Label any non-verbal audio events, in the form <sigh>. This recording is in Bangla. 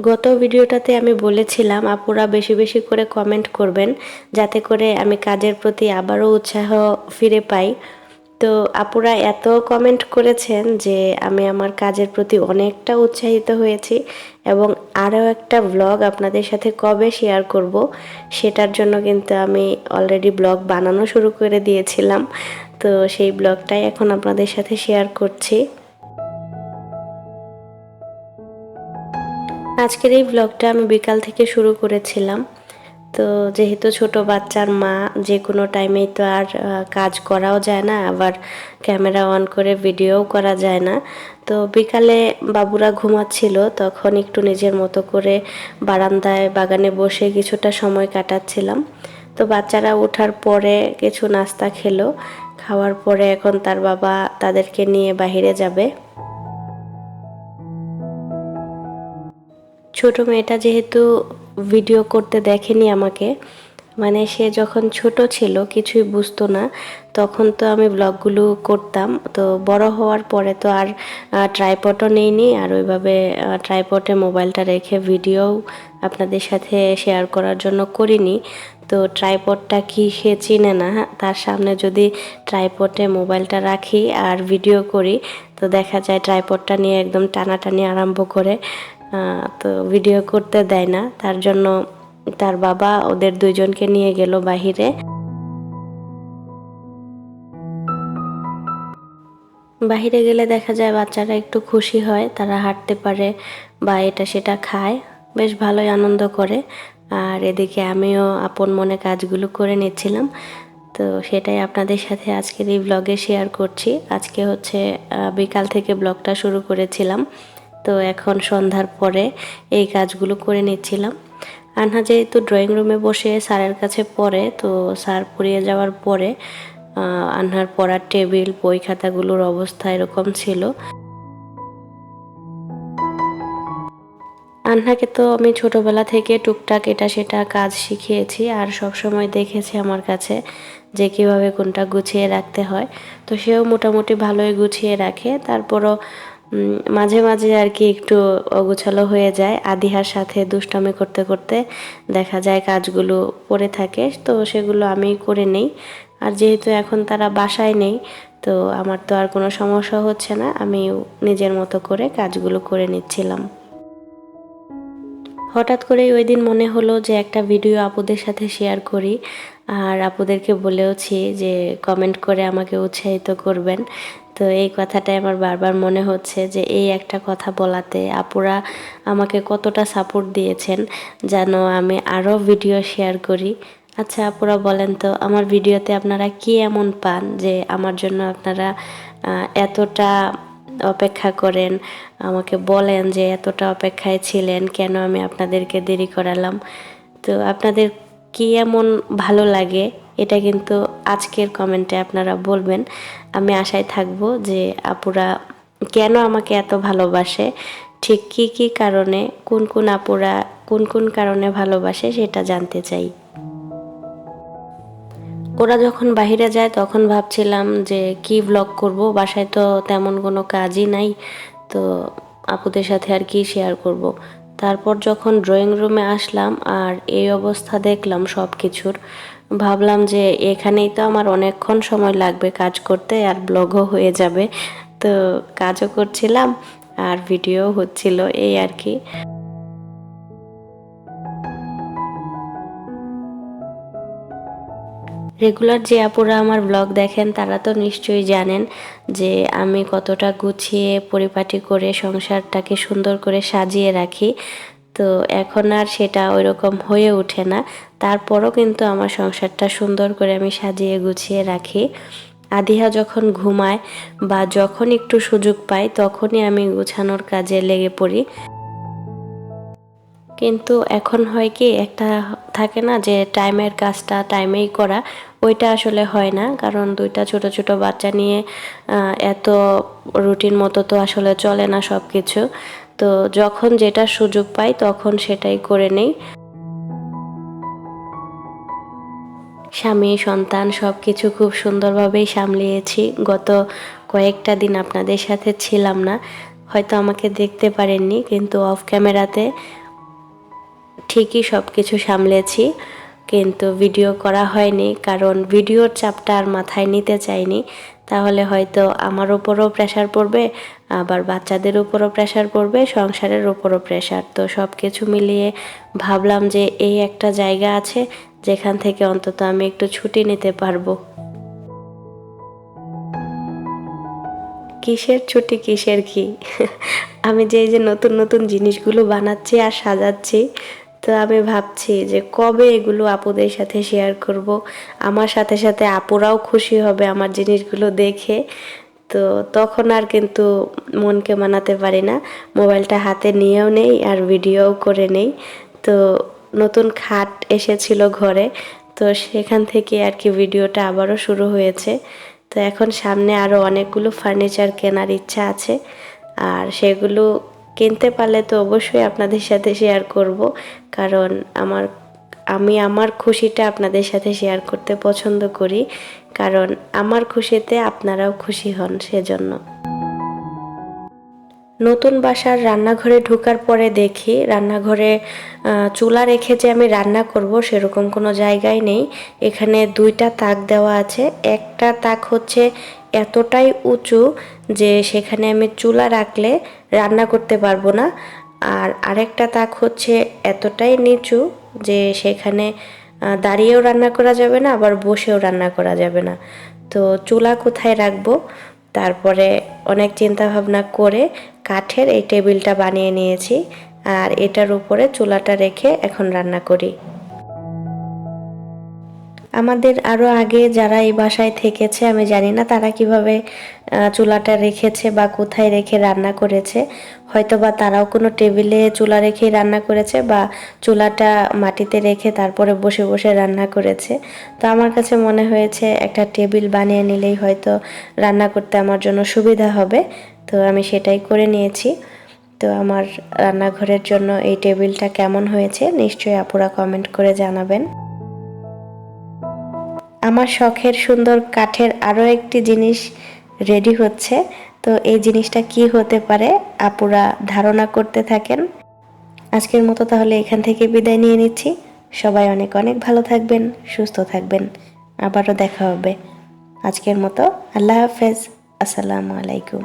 গত ভিডিওটাতে আমি বলেছিলাম, আপুরা বেশি বেশি করে কমেন্ট করবেন, যাতে করে আমি কাজের প্রতি আবারও উৎসাহ ফিরে পাই। তো আপুরা এত কমেন্ট করেছেন যে আমি আমার কাজের প্রতি অনেকটা উৎসাহিত হয়েছি এবং আরও একটা ব্লগ আপনাদের সাথে কবে শেয়ার করব, সেটার জন্য কিন্তু আমি অলরেডি ব্লগ বানানো শুরু করে দিয়েছিলাম। তো সেই ব্লগটাই এখন আপনাদের সাথে শেয়ার করছি। আজকের এই ব্লগটা আমি বিকাল থেকে শুরু করেছিলাম। তো যেহেতু ছোট বাচ্চার মা, যে কোনো টাইমেই তো আর কাজ করাও যায় না, আবার ক্যামেরা অন করে ভিডিওও করা যায় না। তো বিকালে বাবুরা ঘুমাচ্ছিল, তখন একটু নিজের মতো করে বারান্দায়, বাগানে বসে কিছুটা সময় কাটাচ্ছিলাম। তো বাচ্চারা ওঠার পরে কিছু নাস্তা খেলো, খাওয়ার পরে এখন তার বাবা তাদেরকে নিয়ে বাহিরে যাবে। ছোট মেয়েটা যেহেতু ভিডিও করতে দেখেনি আমাকে মানে সে যখন ছোট ছিল কিছুই বুঝতো না, তখন তো আমি ব্লগগুলো করতাম। তো বড় হওয়ার পরে তো আর ট্রাইপটও নেইনি, আর ওইভাবে ট্রাইপটে মোবাইলটা রেখে ভিডিও আপনাদের সাথে শেয়ার করার জন্য করিনি। তো ট্রাইপডটা কি সে চিনে না তার সামনে যদি ট্রাইপটে মোবাইলটা রাখি আর ভিডিও করি, তো দেখা যায় ট্রাইপডটা নিয়ে একদম টানাটানি আরম্ভ করে তো ভিডিও করতে দেয় না। তার জন্য তার বাবা ওদের দুইজনকে নিয়ে গেল বাহিরে। বাহিরে গেলে দেখা যায় বাচ্চারা একটু খুশি হয়, তারা হাঁটতে পারে বা এটা সেটা খায়। বেশ ভালোই আনন্দ করে। আর এদিকে আমিও আপন মনে কাজগুলো করে নিচ্ছিলাম। তো সেটাই আপনাদের সাথে আজকের এই ব্লগে শেয়ার করছি। আজকে হচ্ছে বিকাল থেকে ব্লগটা শুরু করেছিলাম। তো এখন সন্ধ্যার পরে এই কাজগুলো করে নিচ্ছিলাম। আনহা যেহেতু ড্রয়িং রুমে বসে স্যারের কাছে পড়ে, তো স্যার পড়িয়ে যাওয়ার পরে আনহার পড়ার টেবিল, বই খাতাগুলোর অবস্থা এরকম ছিল। আন্নাকে তো আমি ছোটবেলা থেকে টুকটাক এটা সেটা কাজ শিখিয়েছি আর সব সময় দেখেছি আমার কাছে যে কীভাবে কোনটা গুছিয়ে রাখতে হয়। তো সেও মোটামুটি ভালোই গুছিয়ে রাখে। তারপরও মাঝে মাঝে আর কি একটু অগোছালো হয়ে যায়। আদিহার সাথে দুষ্টামি করতে করতে দেখা যায় কাজগুলো পড়ে থাকে, তো সেগুলো আমি করে নেই। আর যেহেতু এখন তারা বাসায় নেই, তো আমার তো আর কোনো সমস্যা হচ্ছে না আমি নিজের মতো করে কাজগুলো করে নিচ্ছিলাম। হঠাৎ করেই ওই দিন মনে হলো যে একটা ভিডিও আপুদের সাথে শেয়ার করি। আর আপুদেরকে বলেওছি যে কমেন্ট করে আমাকে উৎসাহিত করবেন। তো এই কথাটাই আমার বারবার মনে হচ্ছে যে এই একটা কথা বলাতে আপুরা আমাকে কতটা সাপোর্ট দিয়েছেন যেন আমি আরও ভিডিও শেয়ার করি। আচ্ছা আপুরা বলেন তো, আমার ভিডিওতে আপনারা কি এমন পান যে আমার জন্য আপনারা এতটা অপেক্ষা করেন, আমাকে বলেন যে এতটা অপেক্ষায় ছিলেন, কেন আমি আপনাদেরকে দেরি করালাম? তো আপনাদের কি এমন ভালো লাগে, এটা কিন্তু আজকের কমেন্টে আপনারা বলবেন আমি আশায় থাকব যে আপুরা কেন আমাকে এত ভালোবাসে, ঠিক কি কি কারণে, কোন কোন আপুরা কোন কোন কারণে ভালোবাসে সেটা জানতে চাই ওরা যখন বাহিরে যায় তখন ভাবছিলাম যে কি ব্লগ করব, বাসায় তো তেমন কোনো কাজই নাই, তো আপুদের সাথে আর কি শেয়ার করব। তারপর যখন ড্রয়িং রুমে আসলাম আর এই অবস্থা দেখলাম সব কিছুর ভাবলাম যে এখানেই তো আমার অনেকক্ষণ সময় লাগবে কাজ করতে আর ব্লগও হয়ে যাবে। তো কাজও করছিলাম আর ভিডিও হচ্ছিল এই আর কি। রেগুলার যে আপুরা আমার ব্লগ দেখেন, তারা তো নিশ্চয়ই জানেন যে আমি কতটা গুছিয়ে, পরিপাটি করে সংসারটাকে সুন্দর করে সাজিয়ে রাখি। তো এখন আর সেটা ওই রকম হয়ে ওঠে না। তারপরও কিন্তু আমার সংসারটা সুন্দর করে আমি সাজিয়ে গুছিয়ে রাখি। আদিহা যখন ঘুমায় বা যখন একটু সুযোগ পাই তখনই আমি গুছানোর কাজে লেগে পড়ি। কিন্তু এখন হয় কি, একটা থাকে না যে টাইমের কাজটা টাইমেই করা। ওইটা আসলে হয় না, কারণ দুইটা ছোট ছোট বাচ্চা নিয়ে এত রুটিন মতো তো আসলে চলে না সব কিছু তো যখন যেটা সুযোগ পাই তখন সেটাই করে নেই। স্বামী, সন্তান সব কিছু খুব সুন্দরভাবেই সামলিয়েছি। গত কয়েকটা দিন আপনাদের সাথে ছিলাম না, হয়তো আমাকে দেখতে পারেননি, কিন্তু অফ ক্যামেরাতে ঠিকই সব কিছু সামলেছি। কিন্তু ভিডিও করা হয়নি, কারণ ভিডিওর চাপটা আর মাথায় নিতে চাইনি। তাহলে হয়তো আমার উপরও প্রেশার পড়বে, আবার বাচ্চাদের উপরও প্রেশার পড়বে, সংসারের উপরও প্রেশার তো সব কিছু মিলিয়ে ভাবলাম যে এই একটা জায়গা আছে, যেখান থেকে অন্তত আমি একটু ছুটি নিতে পারব। কিসের ছুটি, কিসের কি? <laughs> আমি যে যে নতুন নতুন জিনিসগুলো বানাচ্ছি আর সাজাচ্ছি তো আমি ভাবছি যে কবে এগুলো আপুদের সাথে শেয়ার করব। আমার সাথে সাথে আপুরাও খুশি হবে আমার জিনিসগুলো দেখে। তো তখন আর কিন্তু মনকে মানাতে পারি না। মোবাইলটা হাতে নিয়েও নেই আর ভিডিওও করে নেই। তো নতুন খাট এসেছিল ঘরে। তো সেখান থেকে আর কি ভিডিওটা আবারও শুরু হয়েছে। তো এখন সামনে আরও অনেকগুলো ফার্নিচার কেনার ইচ্ছা আছে। আর সেগুলো কিনতে পারলে তো অবশ্যই আপনাদের সাথে শেয়ার করব। কারণ আমার, আমি আমার খুশিটা আপনাদের সাথে শেয়ার করতে পছন্দ করি। কারণ আমার খুশিতে আপনারাও খুশি হন সেজন্য। নতুন বাসার রান্নাঘরে ঢোকার পরে দেখি, রান্নাঘরে চুলা রেখে যে আমি রান্না করব সেরকম কোনো জায়গায় নেই। এখানে দুইটা তাক দেওয়া আছে। একটা তাক হচ্ছে এতটাই উঁচু যে সেখানে আমি চুলা রাখলে রান্না করতে পারব না। আর আরেকটা তাক হচ্ছে এতটাই নিচু যে সেখানে দাঁড়িয়েও রান্না করা যাবে না, আবার বসেও রান্না করা যাবে না। তো চুলা কোথায় রাখব? তারপরে অনেক চিন্তা ভাবনা করে কাঠের এই টেবিলটা বানিয়ে নিয়েছি। আর এটার উপরে চুলাটা রেখে এখন রান্না করি। আমাদের আরও আগে যারা এই বাসায় থেকেছে, আমি জানি না তারা কীভাবে চুলাটা রেখেছে বা কোথায় রেখে রান্না করেছে। হয়তো বা তারাও কোনো টেবিলে চুলা রেখেই রান্না করেছে বা চুলাটা মাটিতে রেখে তারপরে বসে বসে রান্না করেছে। তো আমার কাছে মনে হয়েছে একটা টেবিল বানিয়ে নিলেই হয়তো রান্না করতে আমার জন্য সুবিধা হবে। তো আমি সেটাই করে নিয়েছি। তো আমার রান্নাঘরের জন্য এই টেবিলটা কেমন হয়েছে, নিশ্চয়ই আপুরা কমেন্ট করে জানাবেন। আমার শখের সুন্দর কাঠের আরও একটি জিনিস রেডি হচ্ছে। তো এই জিনিসটা কি হতে পারে আপুরা ধারণা করতে থাকেন। আজকের মতো তাহলে এখান থেকে বিদায় নিয়ে নিচ্ছি। সবাই অনেক অনেক ভালো থাকবেন, সুস্থ থাকবেন। আবারও দেখা হবে। আজকের মতো আল্লাহ হাফেজ। আসসালামু আলাইকুম।